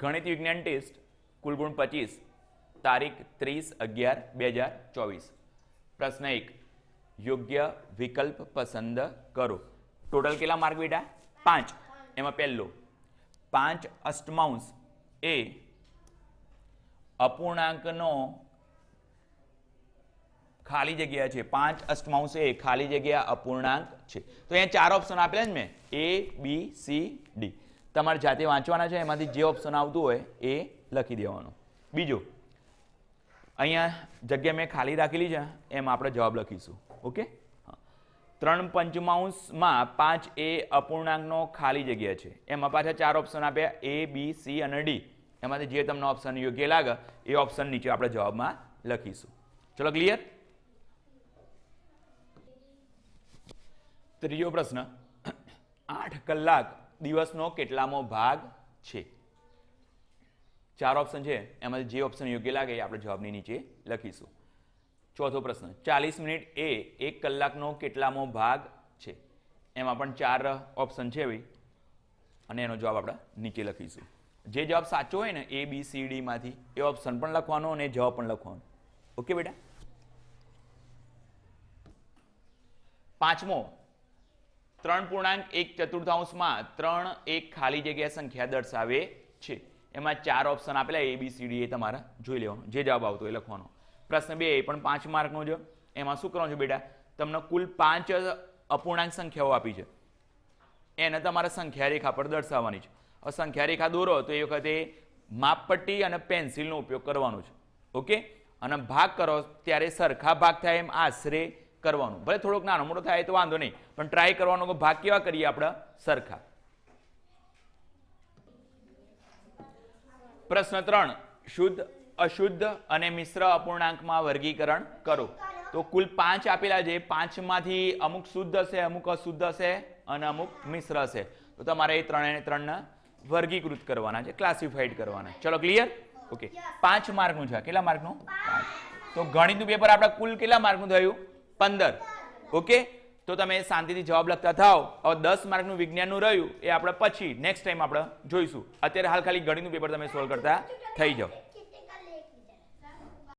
ગણિત વિજ્ઞાન ટેસ્ટ, કુલગુણ પચીસ, તારીખ ત્રીસ અગિયાર બે હજાર ચોવીસ. પ્રશ્ન એક, યોગ્ય વિકલ્પ પસંદ કરો. ટોટલ કેટલા માર્ક બેટા? પાંચ. એમાં પહેલો, પાંચ અષ્ટમાંશ એ અપૂર્ણાંકનો ખાલી જગ્યા છે. પાંચ અષ્ટમાંશ એ ખાલી જગ્યા અપૂર્ણાંક છે. તો અહીંયા ચાર ઓપ્શન આપેલા જ મેં. એ બી સી ડી તમારે જાતે વાંચવાના છે, એમાંથી જે ઓપ્શન આવતું હોય એ લખી દેવાનું. બીજું, અહીંયા જગ્યા મેં ખાલી રાખેલી છે, એમાં આપણે જવાબ લખીશું, ઓકે. ત્રણ પંચમાંશમાં પાંચ એ અપૂર્ણાંકનો ખાલી જગ્યા છે. એમાં પાછા ચાર ઓપ્શન આપ્યા, એ, બી, સી અને ડી. એમાંથી જે તમને ઓપ્શન યોગ્ય લાગે, એ ઓપ્શન નીચે આપણે જવાબમાં લખીશું. ચલો ક્લિયર ત્રીજો પ્રશ્ન, આઠ કલાક દિવસનો કેટલામો ભાગ છે? ચાર ઓપ્શન છે. એમાંથી જે ઓપ્શન યોગ્ય લાગે એ આપણે જવાબની નીચે લખીશું. ચોથો પ્રશ્ન, ચાલીસ મિનિટ એ એક કલાકનો કેટલામો ભાગ છે? એમાં પણ ચાર ઓપ્શન છે ભાઈ. અને એનો જવાબ આપણે નીચે લખીશું. જે જવાબ સાચો હોય ને, એ, બી, સી ડીમાંથી એ ઓપ્શન પણ લખવાનો અને જવાબ પણ લખવાનો. ઓકે બેટા? પાંચમો ત્રણ પૂર્ણાંક, એક ચતુર્થાંશમાં ત્રણ, એક ખાલી જગ્યા સંખ્યા દર્શાવે છે. એમાં ચાર ઓપ્શન આપેલા એ બી સી ડી એ તમારા જોઈ લેવાનો, જે જવાબ આવતો એ લખવાનો. પ્રશ્ન બે એ પણ પાંચ માર્કનો છે. એમાં શું કરવાનું છે બેટા? તમને કુલ પાંચ અપૂર્ણાંક સંખ્યાઓ આપી છે. એને તમારે સંખ્યા રેખા પર દર્શાવવાની છે. હવે સંખ્યા રેખા દોરો, તો એ વખતે માપપટ્ટી અને પેન્સિલનો ઉપયોગ કરવાનો છે. ઓકે? અને ભાગ કરો, ત્યારે સરખા ભાગ થાય એમ આશરે કરવાનું. ભલે થોડોક નાનો મોટો થાય તો વાંધો નહીં પણ ટ્રાય કરવાનો ભાગ કેવા કરીએ આપણે સરખા? પ્રશ્ન ત્રણ શુદ્ધ અશુદ્ધ અને મિશ્ર અપૂર્ણાંકમાં વર્ગીકરણ કરો. તો કુલ પાંચ આપેલા છે પાંચમાંથી અમુક શુદ્ધ હશે અમુક અશુદ્ધ હશે અને અમુક મિશ્ર હશે. તો તમારે એ ત્રણે ત્રણને વર્ગીકૃત કરવાના છે ક્લાસિફાઈડ કરવાના. ચલો ક્લિયર ઓકે પાંચ માર્કનું છે. કેટલા માર્કનું? પાંચ. તો ગણિતનું પેપર આપણે કુલ કેટલા માર્કનું થયું? પંદર. ઓકે? તો તમે શાંતિથી જવાબ લખતા થાઓ. હવે દસ માર્કનું વિજ્ઞાનનું રહ્યું, એ આપણે પછી નેક્સ્ટ ટાઈમ આપણે જોઈશું. અત્યારે હાલ ખાલી ગણિતનું પેપર તમે સોલ્વ કરતા થઈ જાઓ.